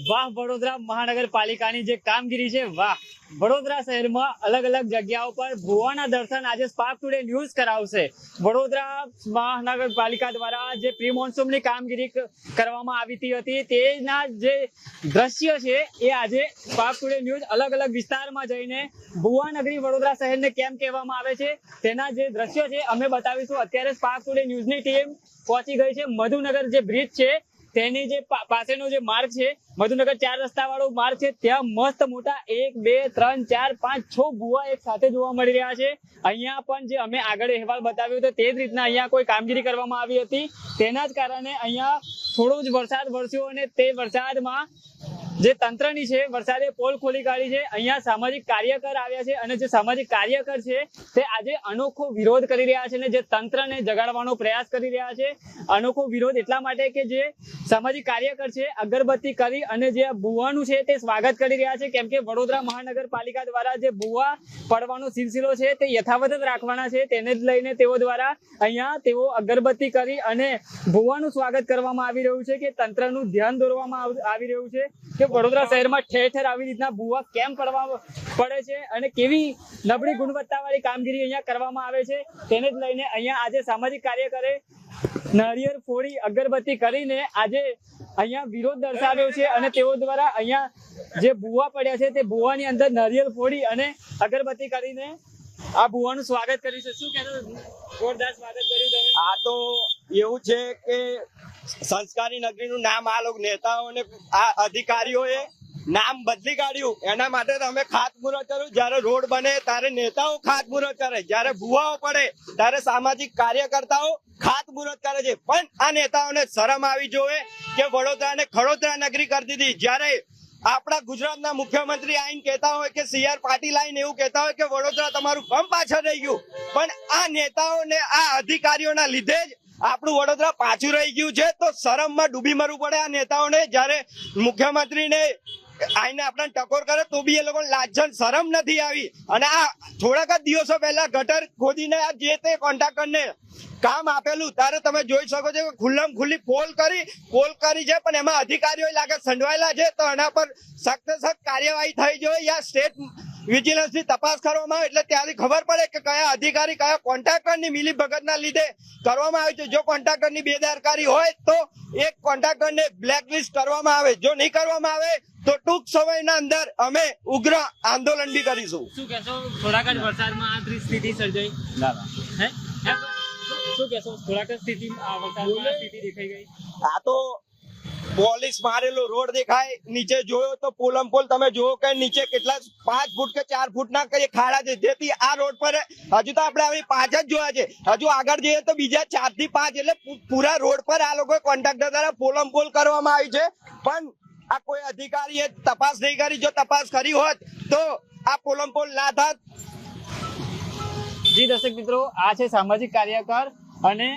વાહ, વડોદરા મહાનગરપાલિકાની જે કામગીરી છે, વાહ. વડોદરા શહેરમાં અલગ અલગ જગ્યાઓ પર ભુવાના દર્શન આજે સ્પાર્ક ટુડે ન્યૂઝ કરાવશે. વડોદરા મહાનગરપાલિકા દ્વારા જે પ્રી મોન્સૂનની કામગીરી કરવામાં આવી હતી તેના જે દ્રશ્ય છે, એ આજે સ્પાર્ક ટુડે ન્યૂઝ અલગ અલગ વિસ્તારમાં જઈને ભુવાનગરી વડોદરા શહેરને કેમ કહેવામાં આવે છે, તેના જે દ્રશ્યો છે, અમે બતાવીશું. અત્યારે સ્પાર્ક ટુડે ન્યૂઝની ટીમ પહોંચી ગઈ છે. મધુનગર જે બ્રિજ છે તેની જે પાસેનો જે માર્ગ છે, મધુનગર ચાર રસ્તા વાળો માર્ગ છે, ત્યાં મસ્ત મોટા એક, બે, ત્રણ, ચાર, પાંચ, છ ભૂવા એક સાથે જોવા મળી રહ્યા છે. અહીંયા પણ જે અમે આગળ અહેવાલ બતાવ્યો હતો, તે જ રીતના અહીંયા કોઈ કામગીરી કરવામાં આવી હતી. તેના જ કારણે અહીંયા થોડો જ વરસાદ વરસ્યો અને તે વરસાદમાં જે તંત્રની છે, વરસાદે પોલ ખોલી કાઢી છે, અહીંયા સામાજિક કાર્યકર આવ્યા છે અને જે સામાજિક કાર્યકર છે, તે આજે અનોખો વિરોધ કરી રહ્યા છે અને જે તંત્રને જગાડવાનો પ્રયાસ કરી રહ્યા છે. અનોખો વિરોધ એટલા માટે કે જે સામાજિક કાર્યકર છે, અગરબત્તી કરી અને જે ભુવાનું છે, તે સ્વાગત કરી રહ્યા છે. કેમ કે વડોદરા મહાનગરપાલિકા દ્વારા જે ભુવા પડવાનો સિલસિલો છે, તે યથાવત જ રાખવાના છે. તેને જ લઈને તેઓ દ્વારા અહીંયા તેઓ અગરબત્તી કરી અને ભુવાનું સ્વાગત કરવામાં આવી રહ્યું છે કે તંત્રનું ધ્યાન દોરવામાં આવી રહ્યું છે કે વડોદરા શહેરમાં ઠેર ઠેર આવી રીતના ભૂવા કેમ પડવા પડે છે અને કેવી નબળી ગુણવત્તાવાળી કામગીરી અહીંયા કરવામાં આવે છે તેને જ લઈને અહીંયા આજે સામાજિક કાર્યકરે નારિયેળ ફોડી અગરબત્તી કરીને આજે અહીંયા વિરોધ દર્શાવ્યો છે અને તેઓ દ્વારા અહીંયા જે ભુવા પડ્યા છે તે ભૂવાની અંદર નારિયેળ ફોડી અને અગરબત્તી કરીને આ ભૂવાનું સ્વાગત કર્યું છે શું કહેતો જોરદાર સ્વાગત કર્યું આ તો એવું છે કે સંસ્કારી નગરીનું નામ આ લોકો નેતાઓને આ અધિકારીઓએ નામ બદલી કાઢ્યું. એના માટે તમે ખાતમુહૂર્ત કર્યું. જયારે રોડ બને ત્યારે નેતાઓ ખાતમુહૂર્ત કરે. જયારે ભુવાઓ પડે ત્યારે સામાજિક કાર્યકર્તાઓ ખાતમુહૂર્ત કરે છે. પણ આ નેતાઓને શરમ આવી જોવે કે વડોદરાને ખડોદરા નગરી કરી દીધી. જ્યારે આપણા ગુજરાતના મુખ્યમંત્રી આઈને કહેતા હોય કે સી આર પાટીલ આઈને એવું કહેતા હોય કે વડોદરા તમારું કમ પાછળ રહી ગયું. પણ આ નેતાઓને, આ અધિકારીઓના લીધે જ આપણું વડોદરા પાછું રહી ગયું છે તો શરમમાં ડૂબી મરવું પડે આ નેતાઓને. જ્યારે મુખ્યમંત્રીને આઈને આપણને ટકોર કરે તો બી એ લોકો લાજન શરમ નથી આવી. અને આ થોડાક જ દિવસો પહેલા ગટર ખોદીને આ જે તે કોન્ટ્રાક્ટરને કામ આપેલું, ત્યારે તમે જોઈ શકો છો કે ખુલ્લમ ખુલ્લી પોલ કરી પોલ કરી છે, પણ એમાં અધિકારીઓ લાગે સંડવાયેલા છે, તો એના પર સખ્ત સખ્ત કાર્યવાહી થઈ જોઈએ. યા સ્ટેટ વિજિલન્સની તપાસ કરવામાં આવે એટલે ત્યારે ખબર પડે કે કયા અધિકારી કયા કોન્ટ્રાક્ટરની મિલી ભગત લીધે કરવામાં આવે છે. જો કોન્ટ્રાક્ટરની બેદરકારી હોય તો એક કોન્ટ્રાક્ટર ને બ્લેકલિસ્ટ કરવામાં આવે. જો નહીં કરવામાં આવે તો ટૂંક સમયના અંદર અમે ઉગ્ર આંદોલન બી કરીશું. શું કહેશો? થોડાક જ વરસાદમાં આ સ્થિતિ સર્જાઈ? હે? શું કહેશો? થોડાક સ્થિતિ આ વરસાદમાં સ્થિતિ દેખાઈ ગઈ? આ તો પોલીસ મારેલો રોડ દેખાય, નીચે જોયો તો પોલમ પોલ, તમે જોયો કે નીચે કેટલા પાંચ ફૂટ કે ચાર ફૂટ ના કઈ ખાડા છે. જેથી આ રોડ પર હજુ તો આપણે આવી પાંચ જ જોયા છે. હજુ આગળ જઈએ તો બીજા ચારથી પાંચ એટલે પૂરા રોડ પર આ લોકો કોન્ટ્રાક્ટર દ્વારા પોલમ પોલ કરવામાં આવી છે. પણ આ કોઈ અધિકારીએ તપાસ નહીં કરી. જો તપાસ કરી હોત તો આ પોલમ પોલ ના થાત. જી દર્શક મિત્રો, આ છે સામાજિક કાર્યકર અને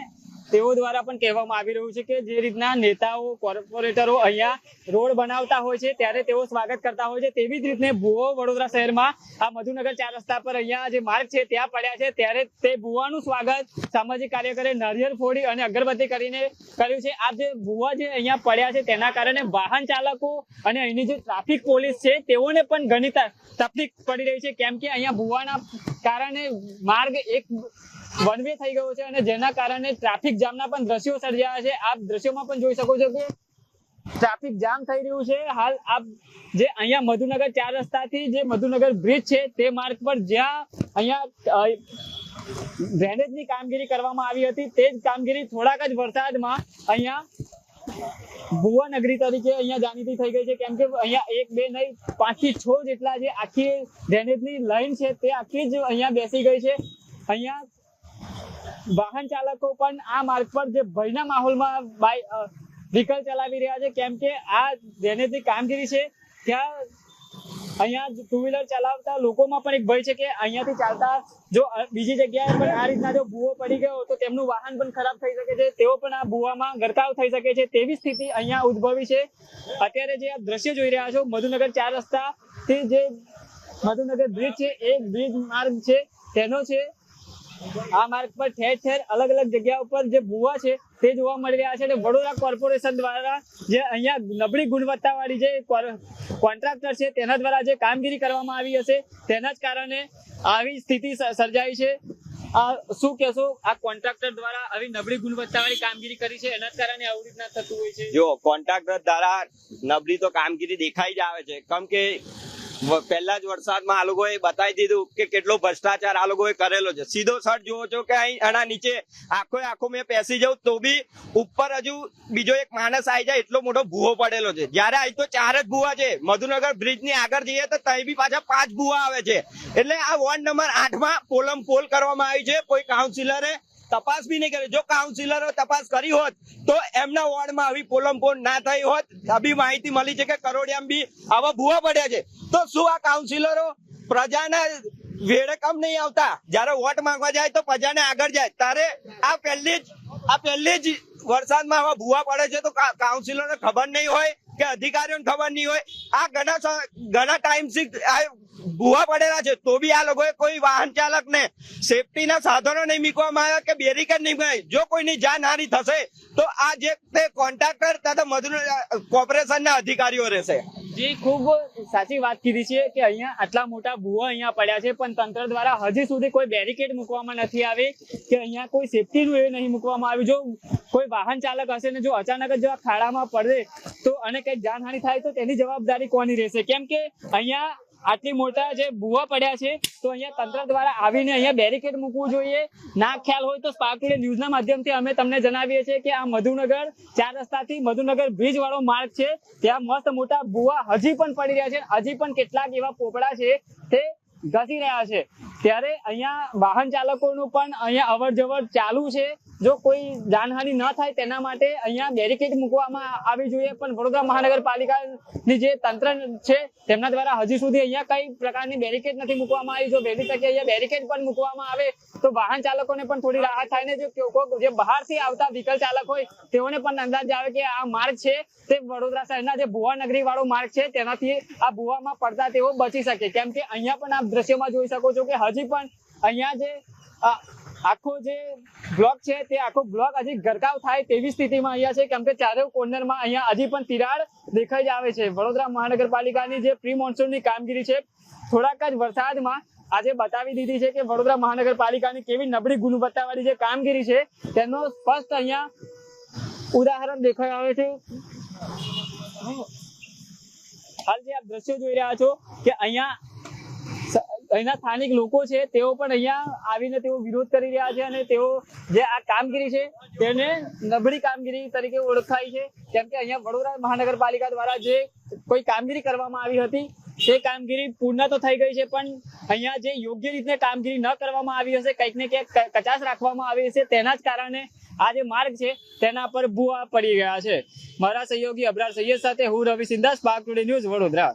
તેઓ દ્વારા પણ કહેવામાં આવી રહ્યું છે કે જે રીતના નેતાઓ, કોર્પોરેટરો અહીંયા રોડ બનાવતા હોય છે, ત્યારે તેઓ સ્વાગત કરતા હોય છે. તેવી જ રીતને ભુવો વડોદરા શહેરમાં આ મધુનગર ચાર રસ્તા પર અહીંયા જે માર્ગ છે, ત્યાં પડ્યા છે. ત્યારે તે ભુવાનું સ્વાગત સામાજિક કાર્યકરે નારિયેળ ફોડી અને અગરબત્તી કરીને કર્યું છે. આ જે ભુવા જે અહીંયા પડ્યા છે, તેના કારણે વાહન ચાલકો અને અહીંની જે ટ્રાફિક પોલીસ છે, તેઓને પણ ઘણી તકલીફ પડી રહી છે. કેમ કે અહીંયા ભુવાના કારણે માર્ગ એક વન વે થઈ ગયો છે અને જેના કારણે ટ્રાફિક જામના પણ દ્રશ્યો સર્જાયા છે. આપ દ્રશ્યોમાં પણ જોઈ શકો છો કે ટ્રાફિક જામ થઈ રહ્યું છે. હાલ આપ જે અહીંયા મધુનગર ચાર રસ્તાથી જે મધુનગર બ્રિજ છે તે માર્ગ પર જ્યાં અહીંયા ડ્રેનેજની કામગીરી કરવામાં આવી હતી, તે જ કામગીરી થોડાક જ વરસાદમાં અહીંયા ભુવા નગરી તરીકે અહીંયા જાણીતી થઈ ગઈ છે. કેમ કે અહીંયા એક, બે નહીં પાંચથી છ જેટલા જે આખી ડ્રેનેજની લાઈન છે તે આખી જ અહીંયા બેસી ગઈ છે. અહીંયા વાહન ચાલકો પણ આ માર્ગ પર જે ભયના માહોલમાં બાઈ વ્હીકલ ચલાવી રહ્યા છે. કેમ કે આ ડ્રેનેજની કામગીરી છે. ત્યાં અહીંયા ટુ વ્હીલર ચલાવતા લોકોમાં પણ એક ભય છે કે અહીંયાથી ચાલતા જો બીજી જગ્યાએ પણ આ રીતના જો ભૂવો પડી ગયો તો તેમનું વાહન પણ ખરાબ થઈ શકે છે, તેઓ પણ આ ભૂવામાં ગરકાવ થઈ શકે છે, તેવી સ્થિતિ અહીંયા ઉદ્ભવી છે. અત્યારે જે આપ દ્રશ્ય જોઈ રહ્યા છો, મધુનગર ચાર રસ્તાથી જે મધુનગર બ્રિજ છે, એ બ્રિજ માર્ગ છે, તેનો છે. આ માર્ગ પર ઠેર ઠેર અલગ અલગ જગ્યા ઉપર જે ભૂવા છે તે જોવા મળી રહ્યા છે અને વડોદરા કોર્પોરેશન દ્વારા જે અહીંયા નબળી ગુણવત્તાવાળી જે કોન્ટ્રાક્ટર છે, તેના દ્વારા જે કામગીરી કરવામાં આવી હશે, તેના જ કારણે આવી સ્થિતિ સર્જાઈ છે. આ શું કહેશો? આ કોન્ટ્રાક્ટર દ્વારા આવી નબળી ગુણવત્તાવાળી કામગીરી કરી છે, એના કારણે આવી રીતના થતું હોય છે? જો કોન્ટ્રાક્ટર દ્વારા નબળી તો કામગીરી દેખાઈ જ આવે છે. કેમ કે પહેલા જ વરસાદમાં આ લોકોએ બતાવી દીધું કે કેટલો ભ્રષ્ટાચાર આ લોકોએ કરેલો છે. સીધો સર, જુઓ છો કે અહીં આના નીચે આખો આખો મેં પેસી જાઉં તો બી ઉપર હજુ બીજો એક માણસ આવી જાય એટલો મોટો ભૂવો પડેલો છે. જ્યારે અહીં તો ચાર જ ભૂવા છે. મધુનગર બ્રિજની આગળ જઈએ તો ત્યાં બી પાછા પાંચ ભૂવા આવે છે. એટલે આ વોર્ડ નંબર આઠમાં પોલમ પોલ કરવામાં આવી છે. કોઈ કાઉન્સિલરે તપાસ બી નહીં કરે. જો કાઉન્સિલરો તપાસ કરી હોત, તો એમના વોર્ડમાં આવી પોલમ પોલ ના થઈ હોત. અભી માહિતી મળી છે કે કરોડિયામ બી આવા ભૂવા પડ્યા છે. તો શું આ કાઉન્સિલરો પ્રજાના વેડે કમ નહીં આવતા? જ્યારે વોટ માંગવા જાય તો પ્રજાને આગળ જાય. તારે આ પહેલી જ આ પહેલી જ વરસાદમાં આવા ભૂવા પડે છે તો કાઉન્સિલરને ખબર નહીં હોય કે અધિકારીઓને ખબર નહીં હોય. આ ઘણા ઘણા ટાઈમથી ભૂવા પડેલા છે. તો બી આ લોકોએ કોઈ વાહન ચાલક ને સેફટીના સાધનો નહીં મૂકવામાં આવ્યા કે બેરિકેડ નહીં મૂકાય જો કોઈની જાનહાનિ થશે, તો આ જે તે કોન્ટ્રાક્ટર તથા મધુર કોર્પોરેશનના અધિકારીઓ રહેશે. જે, ખૂબ સાચી વાત કીધી છે કે અહીંયા આટલા મોટા ભૂવા અહીંયા પડ્યા છે, પણ તંત્ર દ્વારા હજી સુધી કોઈ બેરિકેડ મૂકવામાં નથી આવી, કે અહીંયા કોઈ સેફટીનું એ નહીં મૂકવામાં આવ્યું. જો કોઈ વાહન ચાલક હશે ને જો અચાનક જ ખાડામાં પડે તો અને કંઈક જાનહાનિ થાય તો તેની જવાબદારી કોની રહેશે? કેમ કે અહીંયા આટલી મોટા જે ભૂવા પડ્યા છે, તો અહીંયા તંત્ર દ્વારા આવીને અહીંયા બેરિકેડ મૂકવું જોઈએ. ના ખ્યાલ હોય તો સ્પાર્ક ટુડે ન્યૂઝના માધ્યમથી અમે તમને જણાવીએ છીએ કે આ મધુનગર, ચાર રસ્તાથી મધુનગર બ્રિજ વાળો માર્ગ છે. ત્યાં મસ્ત મોટા ભૂવા હજી પણ પડી રહ્યા છે. હજી પણ કેટલાક એવા પોપડા છે, તે ઘસી રહ્યા છે. ત્યારે અહીંયા વાહન ચાલકોનું પણ અહીંયા અવર ચાલુ છે. જો કોઈ જાનહાનિ ન થાય તેના માટે અહીંયા બેરિકેડ મૂકવામાં આવી જોઈએ. પણ વડોદરા મહાનગરપાલિકાની જે તંત્ર છે, તેમના દ્વારા હજી સુધી અહીંયા કઈ પ્રકારની બેરિકેડ નથી મૂકવામાં આવી. જો વહેલી તકે અહીંયા બેરિકેડ પણ મૂકવામાં આવે, તો વાહન ચાલકોને પણ થોડી રાહત થાય ને જો જે બહારથી આવતા વ્હીકલ ચાલક હોય, તેઓને પણ અંદાજ આવે કે આ માર્ગ છે તે વડોદરા શહેરના જે ભુવા નગરી વાળો માર્ગ છે, તેનાથી આ ભુવામાં પડતા તેઓ બચી શકે. કેમ કે અહીંયા પણ આપ દ્રશ્યમાં જોઈ શકો છો કે હજી પણ અહીંયા જે આખો જે બ્લોક છે તે આખો બ્લોક હજી ગરકાવ થાય તેવી સ્થિતિમાં અહીંયા છે, કેમ કે ચારે કોર્નરમાં અહીંયા હજી પણ તિરાડ દેખાઈ આવે છે. વડોદરા મહાનગરપાલિકાની જે પ્રી મોન્સૂનની કામગીરી છે, થોડાક જ વરસાદમાં આજે બતાવી દીધી છે કે વડોદરા મહાનગરપાલિકાની કેવી નબળી ગુણવત્તાવાળી જે કામગીરી છે, તેનો સ્પષ્ટ અહીંયા ઉદાહરણ દેખાઈ આવે છે. હાલ જે આપ દ્રશ્યો જોઈ રહ્યા છો કે અહીંયા અહીંના સ્થાનિક લોકો છે, તેઓ પણ અહીંયા આવીને તેઓ વિરોધ કરી રહ્યા છે અને તેઓ જે આ કામગીરી છે, તેને નબળી કામગીરી તરીકે ઓળખાય છે. કેમ કે અહીંયા વડોદરા મહાનગરપાલિકા દ્વારા જે કોઈ કામગીરી કરવામાં આવી હતી, તે કામગીરી પૂર્ણ તો થઈ ગઈ છે, પણ અહીંયા જે યોગ્ય રીતે કામગીરી ન કરવામાં આવી હશે, કંઈક ને ક્યાંક કચાશ રાખવામાં આવી હશે, તેના જ કારણે આ જે માર્ગ છે, તેના પર ભૂવા પડી ગયા છે. મારા સહયોગી, અબરાર સૈયદ સાથે હું Ravi Sindha, Spark Today News Vadodara.